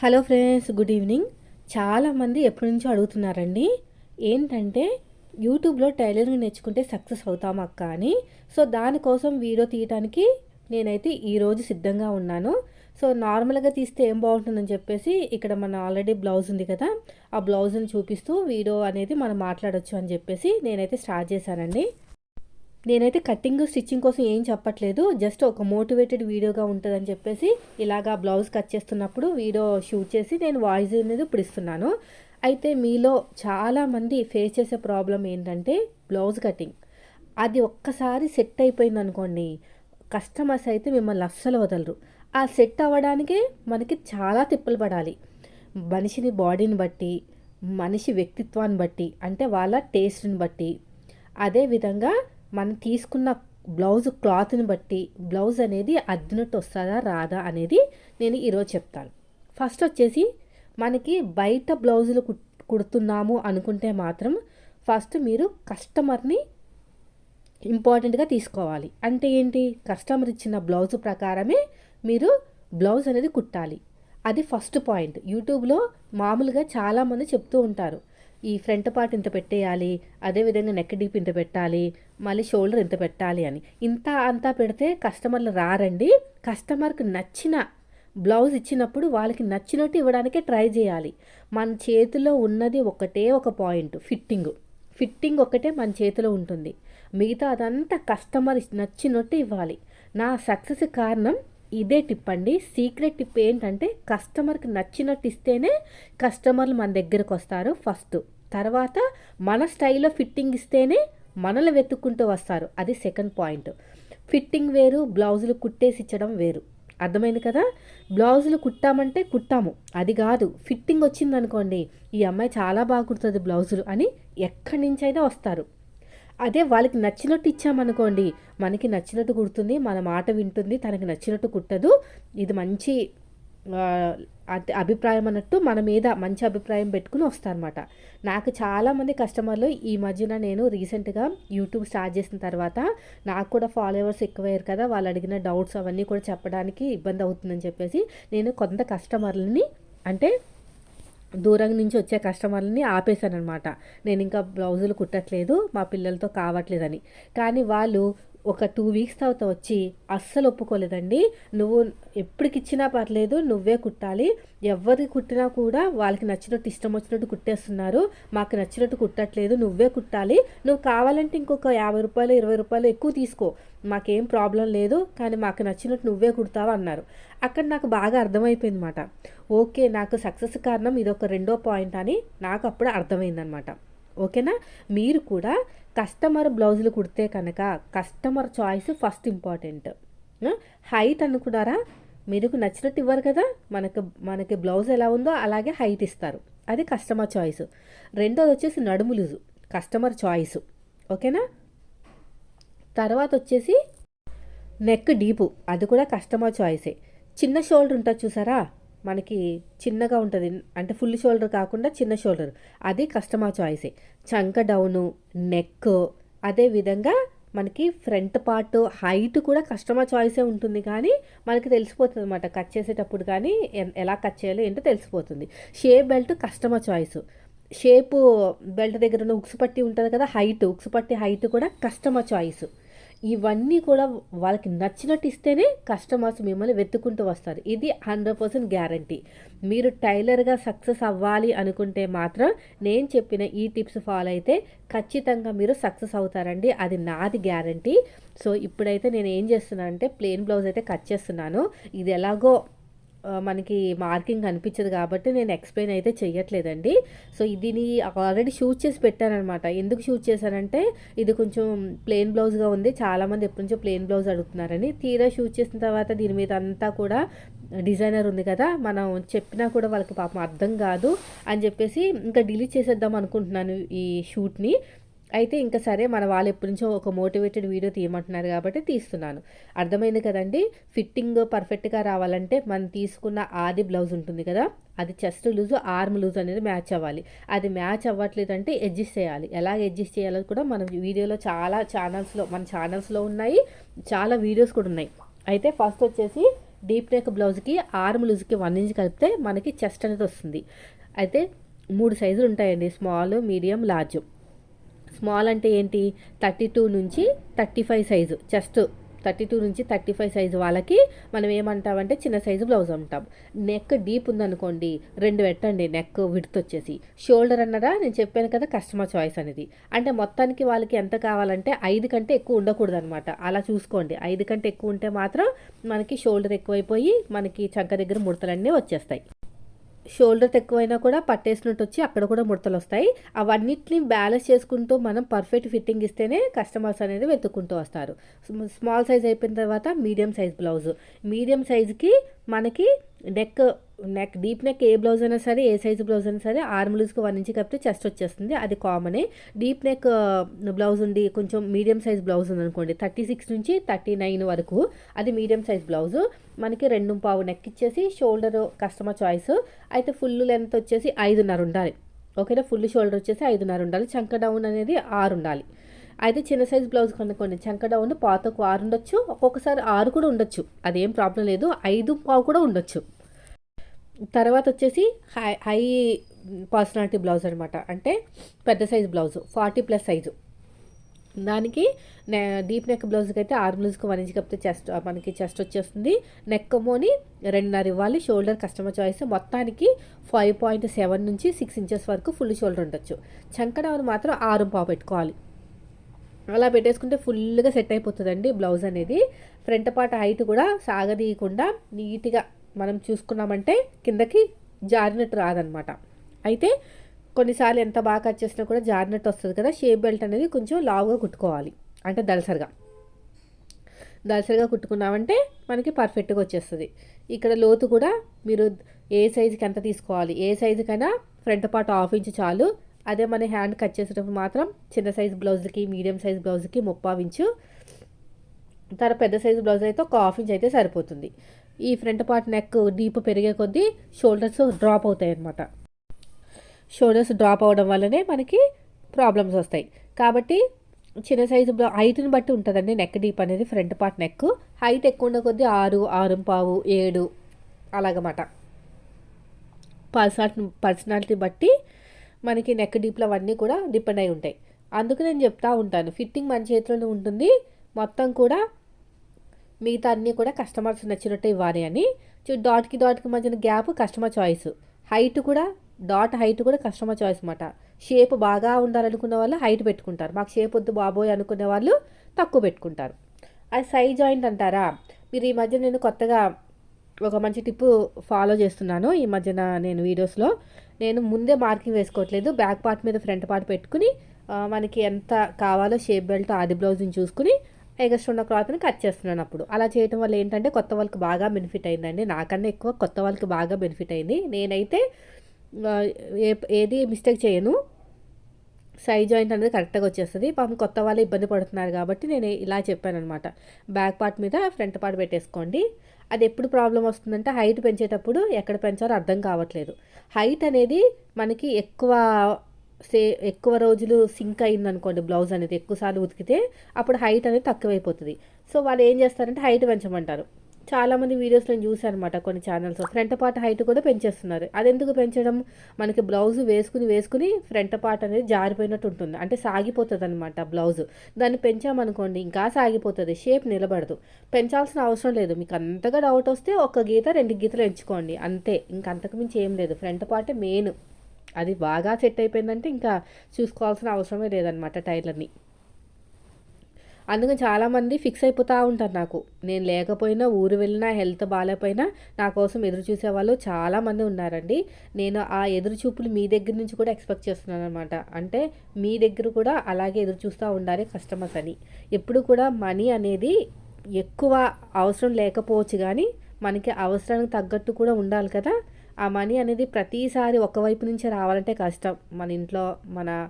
Hello friends good evening. చాలామంది ఎప్పటి నుంచో అడుగుతున్నారండి ఏంటంటే యూట్యూబ్లో టైలరింగ్ నేర్చుకుంటే సక్సెస్ అవుతాం అక్క అని సో దానికోసం వీడియో తీయటానికి నేనైతే ఈరోజు సిద్ధంగా ఉన్నాను. సో నార్మల్గా తీస్తే ఏం బాగుంటుందని చెప్పేసి ఇక్కడ మన ఆల్రెడీ బ్లౌజ్ ఉంది కదా ఆ బ్లౌజ్ని చూపిస్తూ వీడియో అనేది మనం మాట్లాడొచ్చు అని చెప్పేసి నేనైతే స్టార్ట్ చేశానండి. నేనైతే కటింగ్ స్టిచ్చింగ్ కోసం ఏం చెప్పట్లేదు. జస్ట్ ఒక మోటివేటెడ్ వీడియోగా ఉంటుందని చెప్పేసి ఇలాగా బ్లౌజ్ కట్ చేస్తున్నప్పుడు వీడియో షూట్ చేసి నేను వాయిస్ అనేది ఇప్పుడు ఇస్తున్నాను. అయితే మీలో చాలామంది ఫేస్ చేసే ప్రాబ్లం ఏంటంటే బ్లౌజ్ కటింగ్ అది ఒక్కసారి సెట్ అయిపోయింది అనుకోండి కస్టమర్స్ అయితే మిమ్మల్ని అస్సలు వదలరు. ఆ సెట్ అవ్వడానికే మనకి చాలా తిప్పలు పడాలి. మనిషిని బాడీని బట్టి మనిషి వ్యక్తిత్వాన్ని బట్టి అంటే వాళ్ళ టేస్ట్ని బట్టి. అదేవిధంగా మనం తీసుకున్న బ్లౌజ్ క్లాత్ని బట్టి బ్లౌజ్ అనేది అద్దినట్టు వస్తుందా రాదా అనేది నేను ఈరోజు చెప్తాను. ఫస్ట్ వచ్చేసి మనకి బయట బ్లౌజులు కుడుతున్నాము అనుకుంటే మాత్రం ఫస్ట్ మీరు కస్టమర్ని ఇంపార్టెంట్గా తీసుకోవాలి. అంటే ఏంటి? కస్టమర్ ఇచ్చిన బ్లౌజ్ ప్రకారమే మీరు బ్లౌజ్ అనేది కుట్టాలి. అది ఫస్ట్ పాయింట్. యూట్యూబ్లో మామూలుగా చాలామంది చెప్తూ ఉంటారు. ఈ ఫ్రంట్ పార్ట్ ఇంత పెట్టేయాలి అదేవిధంగా నెక్ డీప్ ఇంత పెట్టాలి మళ్ళీ షోల్డర్ ఇంత పెట్టాలి అని. ఇంత అంతా పెడితే కస్టమర్లు రారండి. కస్టమర్కి నచ్చిన బ్లౌజ్ ఇచ్చినప్పుడు వాళ్ళకి నచ్చినట్టు ఇవ్వడానికే ట్రై చేయాలి. మన చేతిలో ఉన్నది ఒకటే ఒక పాయింట్ ఫిట్టింగ్ ఫిట్టింగ్ ఒకటే మన చేతిలో ఉంటుంది. మిగతా అదంతా కస్టమర్ నచ్చినట్టు ఇవ్వాలి. నా సక్సెస్ కారణం ఇదే టిప్ అండి. సీక్రెట్ టిప్ ఏంటంటే కస్టమర్కి నచ్చినట్టు ఇస్తేనే కస్టమర్లు మన దగ్గరకు వస్తారు ఫస్ట్. తర్వాత మన స్టైల్లో ఫిట్టింగ్ ఇస్తేనే మనల్ని వెతుక్కుంటూ వస్తారు. అది సెకండ్ పాయింట్. ఫిట్టింగ్ వేరు బ్లౌజులు కుట్టేసి ఇచ్చడం వేరు. అర్థమైంది కదా? బ్లౌజులు కుట్టామంటే కుట్టాము. అది కాదు. ఫిట్టింగ్ వచ్చిందనుకోండి ఈ అమ్మాయి చాలా బాగా కుడుతుంది బ్లౌజులు అని ఎక్కడి నుంచైనా వస్తారు. అదే వాళ్ళకి నచ్చినట్టు ఇచ్చామనుకోండి మనకి నచ్చినట్టు కుడుతుంది మన మాట వింటుంది తనకి నచ్చినట్టు కుట్టదు. ఇది మంచి అభిప్రాయం అన్నట్టు మన మీద మంచి అభిప్రాయం పెట్టుకుని వస్తారనమాట నాకు చాలామంది కస్టమర్లు ఈ మధ్యన నేను రీసెంట్గా యూట్యూబ్ స్టార్ట్ చేసిన తర్వాత నాకు కూడా ఫాలోవర్స్ ఎక్కువయ్యారు కదా వాళ్ళు అడిగిన డౌట్స్ అవన్నీ కూడా చెప్పడానికి ఇబ్బంది అవుతుందని చెప్పేసి నేను కొంత కస్టమర్లని అంటే దూరం నుంచి వచ్చే కస్టమర్లని ఆపేశానమాట నేను ఇంకా బ్లౌజులు కుట్టట్లేదు మా పిల్లలతో కావట్లేదని. కానీ వాళ్ళు ఒక టూ వీక్స్ తర్వాత వచ్చి అస్సలు ఒప్పుకోలేదండి. నువ్వు ఎప్పటికిచ్చినా పర్లేదు నువ్వే కుట్టాలి. ఎవరికి కుట్టినా కూడా వాళ్ళకి నచ్చినట్టు ఇష్టం వచ్చినట్టు కుట్టేస్తున్నారు. మాకు నచ్చినట్టు కుట్టట్లేదు నువ్వే కుట్టాలి. నువ్వు కావాలంటే ఇంకొక యాభై రూపాయలు ఇరవై రూపాయలు ఎక్కువ తీసుకో. మాకేం ప్రాబ్లం లేదు కానీ మాకు నచ్చినట్టు నువ్వే కుడతావు అన్నారు. అక్కడ నాకు బాగా అర్థమైపోయింది అనమాట ఓకే నాకు సక్సెస్ కారణం ఇది ఒక రెండో పాయింట్ అని నాకు అప్పుడు అర్థమైందనమాట ఓకేనా? మీరు కూడా కస్టమర్ బ్లౌజులు కుడితే కనుక customer choice first important. Height అనుకున్నారా? మీకు నచ్చినట్టు ఇవ్వరు కదా? మనకు మనకి బ్లౌజ్ ఎలా ఉందో అలాగే హైట్ ఇస్తారు. అది కస్టమర్ చాయిస్. రెండోది వచ్చేసి నడుము లూజు. Customer choice. ఓకేనా? తర్వాత వచ్చేసి నెక్ డీపు. అది కూడా కస్టమర్ చాయిసే. చిన్న షోల్డర్ ఉంటుంది చూసారా? మనకి చిన్నగా ఉంటుంది. అంటే ఫుల్ షోల్డర్ కాకుండా చిన్న షోల్డర్. అది కస్టమర్ చాయిసే. చంక డౌను నెక్ అదేవిధంగా మనకి ఫ్రంట్ పార్ట్ హైట్ కూడా కస్టమర్ చాయిసే ఉంటుంది కానీ మనకి తెలిసిపోతుంది అనమాట కట్ చేసేటప్పుడు కానీ ఎలా కట్ చేయాలి ఏంటో తెలిసిపోతుంది. Shape belt customer choice. Shape belt దగ్గర ఉన్న ఉక్సుపట్టి ఉంటుంది కదా హైట్. ఉక్సుపట్టి హైట్ కూడా కస్టమర్ చాయిస్. ఇవన్నీ కూడా వాళ్ళకి నచ్చినట్టు ఇస్తేనే కస్టమర్స్ మిమ్మల్ని వెతుక్కుంటూ వస్తారు. ఇది హండ్రెడ్ పర్సెంట్ గ్యారంటీ మీరు టైలర్గా సక్సెస్ అవ్వాలి అనుకుంటే మాత్రం నేను చెప్పిన ఈ టిప్స్ ఫాలో అయితే ఖచ్చితంగా మీరు సక్సెస్ అవుతారండి. అది నాది గ్యారంటీ సో ఇప్పుడైతే నేను ఏం చేస్తున్నాను అంటే ప్లెయిన్ బ్లౌజ్ అయితే కట్ చేస్తున్నాను. ఇది ఎలాగో మనకి మార్కింగ్ కనిపించదు కాబట్టి నేను ఎక్స్ప్లెయిన్ అయితే చేయట్లేదండి సో దీని ఆల్రెడీ షూట్ చేసి పెట్టానమాట ఎందుకు షూట్ చేశానంటే ఇది కొంచెం ప్లెయిన్ బ్లౌజ్గా ఉంది. చాలామంది ఎప్పటి నుంచో ప్లెయిన్ బ్లౌజ్ అడుగుతున్నారని. తీరా షూట్ చేసిన తర్వాత దీని మీద అంతా కూడా డిజైనర్ ఉంది కదా మనం చెప్పినా కూడా వాళ్ళకి పాపం అర్థం కాదు అని చెప్పేసి ఇంకా డిలీట్ చేసేద్దాం అనుకుంటున్నాను ఈ షూట్ని. అయితే ఇంకా సరే మన వాళ్ళు ఎప్పటి నుంచో ఒక మోటివేటెడ్ వీడియో తీయమంటున్నారు కాబట్టి తీస్తున్నాను. అర్థమైంది కదండి? ఫిట్టింగ్ పర్ఫెక్ట్గా రావాలంటే మనం తీసుకున్న ఆది బ్లౌజ్ ఉంటుంది కదా? అది చెస్ట్ లూజ్ ఆర్మ్ లూజ్ అనేది మ్యాచ్ అవ్వాలి. అది మ్యాచ్ అవ్వట్లేదు అంటే అడ్జస్ట్ చేయాలి. ఎలా అడ్జస్ట్ చేయాలో కూడా మన వీడియోలో చాలా ఛానల్స్లో మన ఛానల్స్లో ఉన్నాయి. చాలా వీడియోస్ కూడా ఉన్నాయి. అయితే ఫస్ట్ వచ్చేసి డీప్ నెక్ బ్లౌజ్కి ఆర్మ్ లూజ్కి వన్ ఇంచ్ కలిపితే మనకి చెస్ట్ అనేది వస్తుంది. అయితే మూడు సైజులు ఉంటాయండి స్మాల్ మీడియం లార్జ్ స్మాల్ అంటే ఏంటి? థర్టీ టూ నుంచి thirty five size. Chest thirty two నుంచి థర్టీ ఫైవ్ సైజు వాళ్ళకి మనం ఏమంటామంటే చిన్న సైజు బ్లౌజ్ అంటాం. నెక్ డీప్ ఉందనుకోండి రెండు పెట్టండి నెక్ విడ్త్ వచ్చేసి. షోల్డర్ అన్నదా? నేను చెప్పాను కదా కస్టమర్ చాయిస్ అనేది. అంటే మొత్తానికి వాళ్ళకి ఎంత కావాలంటే ఐదు కంటే ఎక్కువ ఉండకూడదు అనమాట అలా చూసుకోండి. ఐదు కంటే ఎక్కువ ఉంటే మాత్రం మనకి షోల్డర్ ఎక్కువైపోయి మనకి చంక దగ్గర ముడతలన్నీ వచ్చేస్తాయి. షోల్డర్ ఎక్కువైనా కూడా పట్టేసినట్టు వచ్చి అక్కడ కూడా ముడతలు వస్తాయి అవన్నిటిని బ్యాలెన్స్ చేసుకుంటూ మనం పర్ఫెక్ట్ ఫిట్టింగ్ ఇస్తేనే కస్టమర్స్ అనేది వెతుక్కుంటూ వస్తారు. స్మాల్ సైజ్ అయిపోయిన తర్వాత మీడియం సైజ్ బ్లౌజ్. మీడియం సైజ్కి మనకి నెక్ నెక్ డీప్ నెక్ ఏ బ్లౌజ్ అయినా సరే ఏ సైజు బ్లౌజ్ అయినా సరే ఆర్మ్ లూజ్కి వన్ ఇంచ్ కప్పితే చెస్ట్ వచ్చేస్తుంది. అది కామనే డీప్ నెక్ బ్లౌజ్ ఉండి కొంచెం మీడియం సైజ్ బ్లౌజ్ ఉంది అనుకోండి థర్టీ సిక్స్ నుంచి థర్టీ నైన్ వరకు అది మీడియం సైజ్ బ్లౌజ్ మనకి రెండు పావు నెక్ ఇచ్చేసి షోల్డర్ కస్టమర్ చాయిస్ అయితే ఫుల్ లెంత్ వచ్చేసి ఐదున్నర ఉండాలి. ఓకేనా ఫుల్ షోల్డర్ వచ్చేసి ఐదున్నర ఉండాలి. చంక డౌన్ అనేది ఆరు ఉండాలి. అయితే చిన్న సైజ్ బ్లౌజ్ కొనుక్కోండి. చంక డౌన్ పాతకు ఆరు ఉండొచ్చు ఒక్కొక్కసారి ఆరు కూడా ఉండొచ్చు. అదేం ప్రాబ్లం లేదు ఐదు పావు కూడా ఉండొచ్చు. తర్వాత వచ్చేసి హై హై పర్సనాలిటీ బ్లౌజ్ అనమాట అంటే పెద్ద size blouse forty plus size. దానికి డీప్ నెక్ బ్లౌజ్కి అయితే ఆరు బ్లౌజ్కి వన్ ఇంచ్ కప్పితే చెస్ట్ మనకి చెస్ట్ వచ్చేస్తుంది. నెక్ మోని రెండున్నర ఇవ్వాలి షోల్డర్ కస్టమర్ చాయిస్. మొత్తానికి ఫైవ్ పాయింట్ సెవెన్ నుంచి సిక్స్ ఇంచెస్ వరకు ఫుల్ షోల్డర్ ఉండొచ్చు. చంకడవని మాత్రం ఆరు పావు పెట్టుకోవాలి. అలా పెట్టేసుకుంటే ఫుల్గా సెట్ అయిపోతుందండి బ్లౌజ్ అనేది. ఫ్రంట్ పార్ట్ హైట్ కూడా సాగదీయకుండా నీట్గా మనం చూసుకున్నామంటే కిందకి జారినట్టు రాదనమాట. అయితే కొన్నిసార్లు ఎంత బాగా కట్ చేసినా కూడా జారినట్టు వస్తుంది కదా షేప్ బెల్ట్ అనేది కొంచెం లావుగా కుట్టుకోవాలి. అంటే దలసరిగా. దలసరిగా కుట్టుకున్నామంటే మనకి పర్ఫెక్ట్గా వచ్చేస్తుంది. ఇక్కడ లోతు కూడా మీరు ఏ సైజుకి ఎంత తీసుకోవాలి ఏ సైజుకైనా ఫ్రంట్ పార్ట్ హాఫ్ ఇంచ్ చాలు అదే మన హ్యాండ్ కట్ చేసేటప్పుడు మాత్రం చిన్న సైజ్ బ్లౌజ్కి మీడియం సైజ్ బ్లౌజ్కి ముప్పావు ఇంచు తర్వాత పెద్ద సైజు బ్లౌజ్ అయితే ఒక హాఫ్ ఇంచ్ అయితే సరిపోతుంది. ఈ ఫ్రంట్ పార్ట్ నెక్ డీప్ పెరిగే కొద్దీ షోల్డర్స్ డ్రాప్ అవుతాయి అన్నమాట షోల్డర్స్ డ్రాప్ అవడం వల్లనే మనకి ప్రాబ్లమ్స్ వస్తాయి. కాబట్టి చిన్న సైజు బ్లౌ హైట్ని బట్టి ఉంటుందండి నెక్ డీప్ అనేది ఫ్రంట్ పార్ట్ నెక్. హైట్ ఎక్కువ ఉన్న కొద్దీ ఆరు ఆరు పావు ఏడు అలాగమాట. పర్సనాలిటీ పర్సనాలిటీ బట్టి మనకి నెక్ డీప్లు అవన్నీ కూడా డిపెండ్ అయి ఉంటాయి. అందుకు నేను చెప్తా ఉంటాను. ఫిట్టింగ్ మన చేతిలోనే ఉంటుంది. మొత్తం కూడా మిగతా అన్నీ కూడా కస్టమర్స్ నచ్చినట్టు ఇవ్వాలి అని. డాట్కి డాట్కి మధ్యన గ్యాప్ కస్టమర్ చాయిస్ హైట్ కూడా డాట్ హైట్ కూడా కస్టమర్ చాయిస్ అనమాట షేప్ బాగా ఉండాలనుకున్న వాళ్ళు హైట్ పెట్టుకుంటారు. మాకు షేప్ వద్దు బాబోయ్ అనుకునే వాళ్ళు తక్కువ పెట్టుకుంటారు. అది సైజ్ జాయింట్ అంటారా? మీరు ఈ మధ్య నేను కొత్తగా ఒక మంచి టిప్ ఫాలో చేస్తున్నాను ఈ మధ్యన నేను వీడియోస్లో. నేను ముందే మార్కింగ్ వేసుకోవట్లేదు బ్యాక్ పార్ట్ మీద ఫ్రంట్ పార్ట్ పెట్టుకుని మనకి ఎంత కావాలో షేప్ బెల్ట్ ఆది బ్లౌజ్ని చూసుకుని ఎగస్ట్ ఉన్న క్లాత్ని కట్ చేస్తున్నాను అప్పుడు. అలా చేయడం వల్ల ఏంటంటే కొత్త వాళ్ళకి బాగా బెనిఫిట్ అయిందండి. నాకన్నా ఎక్కువ కొత్త వాళ్ళకి బాగా బెనిఫిట్ అయింది. నేనైతే ఏ ఏది మిస్టేక్ చేయను. సైజ్ జాయింట్ అనేది కరెక్ట్గా వచ్చేస్తుంది. పాపం కొత్త వాళ్ళు ఇబ్బంది పడుతున్నారు కాబట్టి నేను ఇలా చెప్పాను అనమాట బ్యాక్ పార్ట్ మీద ఫ్రంట్ పార్ట్ పెట్టేసుకోండి. అది ఎప్పుడు ప్రాబ్లం వస్తుందంటే హైట్ పెంచేటప్పుడు ఎక్కడ పెంచాలో అర్థం కావట్లేదు. హైట్ అనేది మనకి ఎక్కువ సే ఎక్కువ రోజులు సింక్ అయింది అనుకోండి బ్లౌజ్ అనేది ఎక్కువసార్లు ఉతికితే అప్పుడు హైట్ అనేది తక్కువైపోతుంది. సో వాళ్ళు ఏం చేస్తారంటే హైట్ పెంచమంటారు. చాలామంది వీడియోస్ నేను చూసాను అనమాట కొన్ని ఛానల్స్ ఫ్రంట్ పార్ట్ హైట్ కూడా పెంచేస్తున్నారు. అది ఎందుకు పెంచడం? మనకి బ్లౌజ్ వేసుకుని వేసుకుని ఫ్రంట్ పార్ట్ అనేది జారిపోయినట్టు ఉంటుంది. అంటే సాగిపోతుంది అనమాట బ్లౌజ్ దాన్ని పెంచామనుకోండి ఇంకా సాగిపోతుంది. షేప్ నిలబడదు. పెంచాల్సిన అవసరం లేదు. మీకు అంతగా డౌట్ వస్తే ఒక గీత రెండు గీతలు ఎంచుకోండి. అంతే. ఇంకా అంతకుమించి ఏం లేదు. ఫ్రంట్ పార్టే మెయిన్ అది బాగా సెట్ అయిపోయిందంటే ఇంకా చూసుకోవాల్సిన అవసరమే లేదనమాట టైలర్ని. అందుకని చాలామంది ఫిక్స్ అయిపోతూ ఉంటారు నాకు. నేను లేకపోయినా ఊరు వెళ్ళినా హెల్త్ బాగాలేకపోయినా నా కోసం ఎదురు చూసే వాళ్ళు చాలామంది ఉన్నారండి. నేను ఆ ఎదురు చూపులు మీ దగ్గర నుంచి కూడా ఎక్స్పెక్ట్ చేస్తున్నాను అనమాట అంటే మీ దగ్గర కూడా అలాగే ఎదురు చూస్తూ ఉండాలి కస్టమర్స్ అని. ఎప్పుడు కూడా మనీ అనేది ఎక్కువ అవసరం లేకపోవచ్చు కానీ మనకి అవసరానికి తగ్గట్టు కూడా ఉండాలి కదా. ఆ మనీ అనేది ప్రతిసారి ఒకవైపు నుంచే రావాలంటే కష్టం. మన ఇంట్లో మన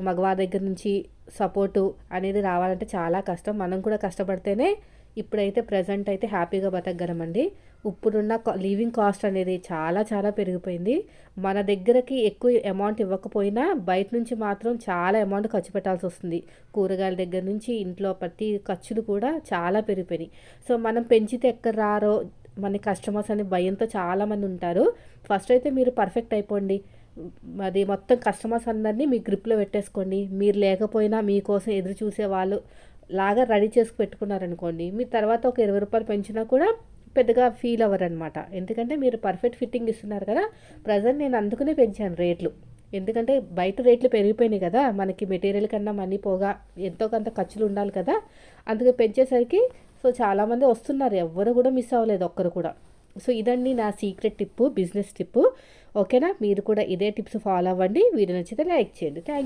మగవారి దగ్గర నుంచి సపోర్టు అనేది రావాలంటే చాలా కష్టం. మనం కూడా కష్టపడితేనే ఇప్పుడైతే ప్రజెంట్ అయితే హ్యాపీగా బతకగలమండి. ఇప్పుడున్న లివింగ్ కాస్ట్ అనేది చాలా చాలా పెరిగిపోయింది. మన దగ్గరకి ఎక్కువ అమౌంట్ ఇవ్వకపోయినా బయట నుంచి మాత్రం చాలా అమౌంట్ ఖర్చు పెట్టాల్సి వస్తుంది. కూరగాయల దగ్గర నుంచి ఇంట్లో ప్రతి ఖర్చులు కూడా చాలా పెరిగిపోయినాయి. సో మనం పెంచితే ఎక్కడ రారో మన కస్టమర్స్ అనే భయంతో చాలామంది ఉంటారు. ఫస్ట్ అయితే మీరు పర్ఫెక్ట్ అయిపోండి. అది మొత్తం కస్టమర్స్ అందరినీ మీ గ్రిప్లో పెట్టేసుకోండి. మీరు లేకపోయినా మీకోసం ఎదురు చూసే వాళ్ళు లాగా రెడీ చేసుకు పెట్టుకున్నారనుకోండి మీ తర్వాత ఒక ఇరవై రూపాయలు పెంచినా కూడా పెద్దగా ఫీల్ అవ్వరు అనమాట ఎందుకంటే మీరు పర్ఫెక్ట్ ఫిట్టింగ్ ఇస్తున్నారు కదా ప్రజెంట్ నేను అందుకునే పెంచాను రేట్లు. ఎందుకంటే బయట రేట్లు పెరిగిపోయినాయి కదా మనకి మెటీరియల్ కన్నా మనీ పోగా ఎంతో కొంత ఖర్చులు ఉండాలి కదా అందుకే పెంచేసరికి సో చాలామంది వస్తున్నారు ఎవ్వరు కూడా మిస్ అవ్వలేదు ఒక్కరు కూడా. సో ఇదండి నా సీక్రెట్ టిప్పు బిజినెస్ టిప్పు. ఓకేనా? మీరు కూడా ఇదే టిప్స్ ఫాలో అవ్వండి. వీడియో నచ్చితే లైక్ చేయండి. థ్యాంక్